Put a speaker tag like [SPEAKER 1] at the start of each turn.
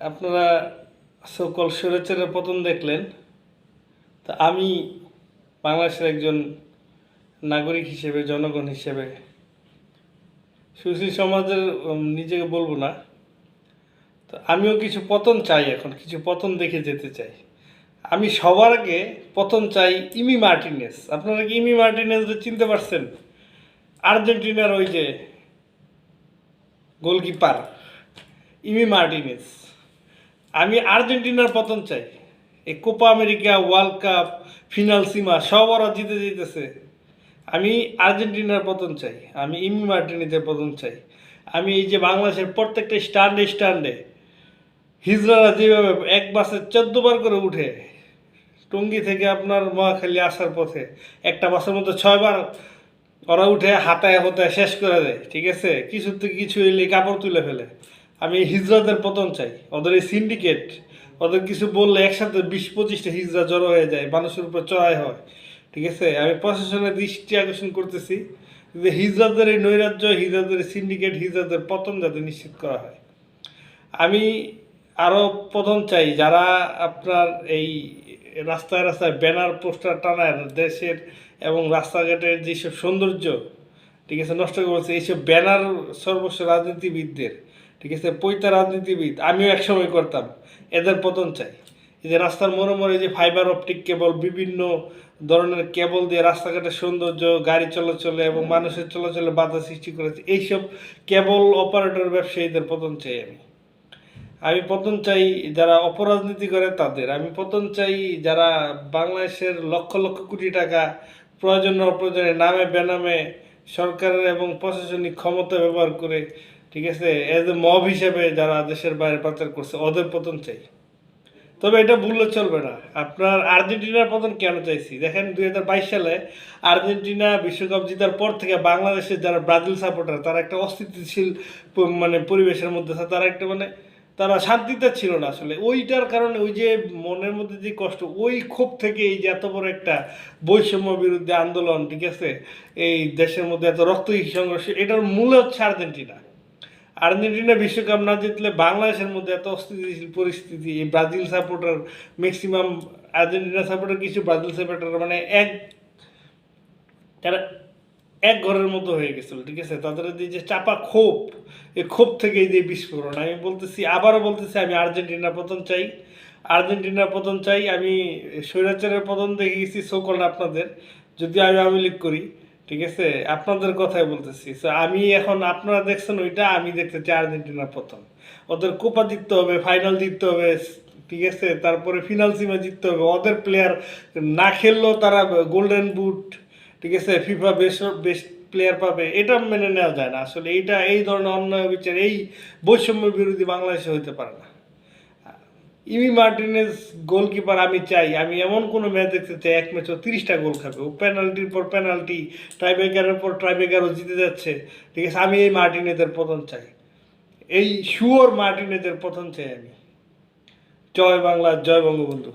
[SPEAKER 1] আপনারা সকল সুরেচারের পতন দেখলেন। তা আমি বাংলাদেশের একজন নাগরিক হিসেবে, জনগণ হিসেবে, সুশীল সমাজের নিজেকে বলব না। তো আমিও কিছু পতন চাই এখন, কিছু পতন দেখে যেতে চাই। আমি সবার আগে পতন চাই ইমি মার্টিনেস। আপনারা কি ইমি মার্টিনেস চিনতে পারছেন? আর্জেন্টিনার ওই যে গোলকিপার, ইমি মার্টিনেস। আমি আর্জেন্টিনার পতন চাই। এই Copa America, world cup, finalissima, সব ওরা জিতে জিতেছে। আমি আর্জেন্টিনার পতন চাই। আমি ইমি মার্টিনেজের পতন চাই। আমি এই যে বাংলাদেশের প্রত্যেকটা স্ট্যান্ডে স্ট্যান্ডে হিজড়ারা যেভাবে এক বাসে চোদ্দ বার করে উঠে, টঙ্গী থেকে আপনার মহাখালী আসার পথে একটা বাসের মধ্যে ছয়বার ওরা উঠে হাতায় হতায় শেষ করে দেয়, ঠিক আছে? কিছু থেকে কিছু এলে কাপড় তুলে ফেলে। আমি এই হিজড়াদের পতন চাই। ওদের এই সিন্ডিকেট ওদের কিছু বললে একসাথে বিশ পঁচিশটা হিজড়া জড়ো হয়ে যায়, মানুষের উপর চড়াই হয়, ঠিক আছে? আমি প্রশাসনের দৃষ্টি আকর্ষণ করতেছি যে হিজড়াদের এই নৈরাজ্য হিজড়াদের সিন্ডিকেট হিজড়াদের পতন যাতে নিশ্চিত করা হয়। আমি আরও প্রথম চাই যারা আপনার এই রাস্তায় রাস্তায় ব্যানার, পোস্টার টানায় দেশের এবং রাস্তাঘাটের যেসব সৌন্দর্য, ঠিক আছে, নষ্ট করেছে এইসব ব্যানার সর্বস্ব রাজনীতিবিদদের, ঠিক আছে, পৈতা রাজনীতিবিদ, আমিও একসময় করতাম, এদের পতন চাই। এই যে রাস্তার মোড়ে মোড়ে যে ফাইবার অপটিক কেবল বিভিন্ন ধরনের কেবল দিয়ে রাস্তাঘাটের সৌন্দর্য, গাড়ি চলাচলে এবং মানুষের চলাচলে বাধা সৃষ্টি করেছে, এইসব কেবল অপারেটর ব্যবসায়ীদের পতন চাই আমি। আমি পতন চাই যারা অপরাজনীতি করে তাদের, আমি পতন চাই যারা বাংলাদেশের লক্ষ লক্ষ কোটি টাকা প্রয়োজন অপ্রয়োজনে নামে, বেনামে, সরকারের এবং প্রশাসনিক ক্ষমতা ব্যবহার করে, ঠিক আছে এজ এ মব হিসেবে যারা দেশের বাইরে পাচার করছে, ওদের পতন চাই। তবে এটা ভুললে চলবে না। আপনার আর্জেন্টিনার পতন কেন চাইছি? দেখেন দু হাজার বাইশ সালে আর্জেন্টিনা বিশ্বকাপ জেতার পর থেকে বাংলাদেশের যারা ব্রাজিল সাপোর্টার তারা একটা অস্থিতিশীল, প- মানে পরিবেশের মধ্যে তারা একটা মানে তারা শান্তিতে ছিল না আসলে। ওইটার কারণে ওই যে মনের মধ্যে যে কষ্ট, ওই ক্ষোভ থেকে এই যে এত বড় একটা বৈষম্য বিরুদ্ধে আন্দোলন, ঠিক আছে? এই দেশের মধ্যে এত রক্ত সংঘর্ষ, এটার মূল হচ্ছে আর্জেন্টিনা। আর্জেন্টিনা বিশ্বকাপ না জিতলে বাংলাদেশের মধ্যে এত অস্থিতিশীল পরিস্থিতি, এই Brazil supporter maximum Argentina supporter কিছু ব্রাজিল সাপোর্টার মানে এক, তারা এক ঘরের মতো হয়ে গেছিল ঠিক আছে? তাদের যে চাপা ক্ষোভ এই ক্ষোভ থেকে এই যে বিস্ফোরণ আমি বলতেছি আবারও বলতেছি আমি আর্জেন্টিনার পতন চাই। আর্জেন্টিনার পতন চাই আমি স্বৈরাচারের পতন দেখে গেছি সকল আপনাদের যদি আমি আওয়ামী লীগ করি ঠিক আছে? আপনাদের কথাই বলতেছি। So, আমি এখন আপনারা দেখছেন ওইটা আমি দেখতে চাই আর্জেন্টিনার পতন। ওদের কোপা জিততে হবে ফাইনাল জিততে হবে ঠিক আছে? তারপরে ফিনাল সিমে জিততে হবে। ওদের প্লেয়ার না খেললেও তারা গোল্ডেন বুট ঠিক আছে ফিফা বেস্ট বেস্ট প্লেয়ার পাবে, এটা মেনে নেওয়া যায় না। আসলে এইটা, এই ধরনের অন্যায় বিচার, এই বৈষম্য বিরোধী বাংলাদেশে হতে পারে না। ইমি মার্টিনেস গোলকিপার আমি চাই, আমি এমন কোনো ম্যাচ দেখতে চাই, এক ম্যাচও তিরিশটা গোল খাবে। ও পেনাল্টির পর পেনাল্টি ট্রাইবেকারের পর ট্রাইবেকারও জিতে যাচ্ছে। ঠিক আছে, আমি এই মার্টিনেজের পতন চাই। এই শুয়োর মার্টিনেজের পতন চাই আমি। জয় বাংলা, জয় বঙ্গবন্ধু।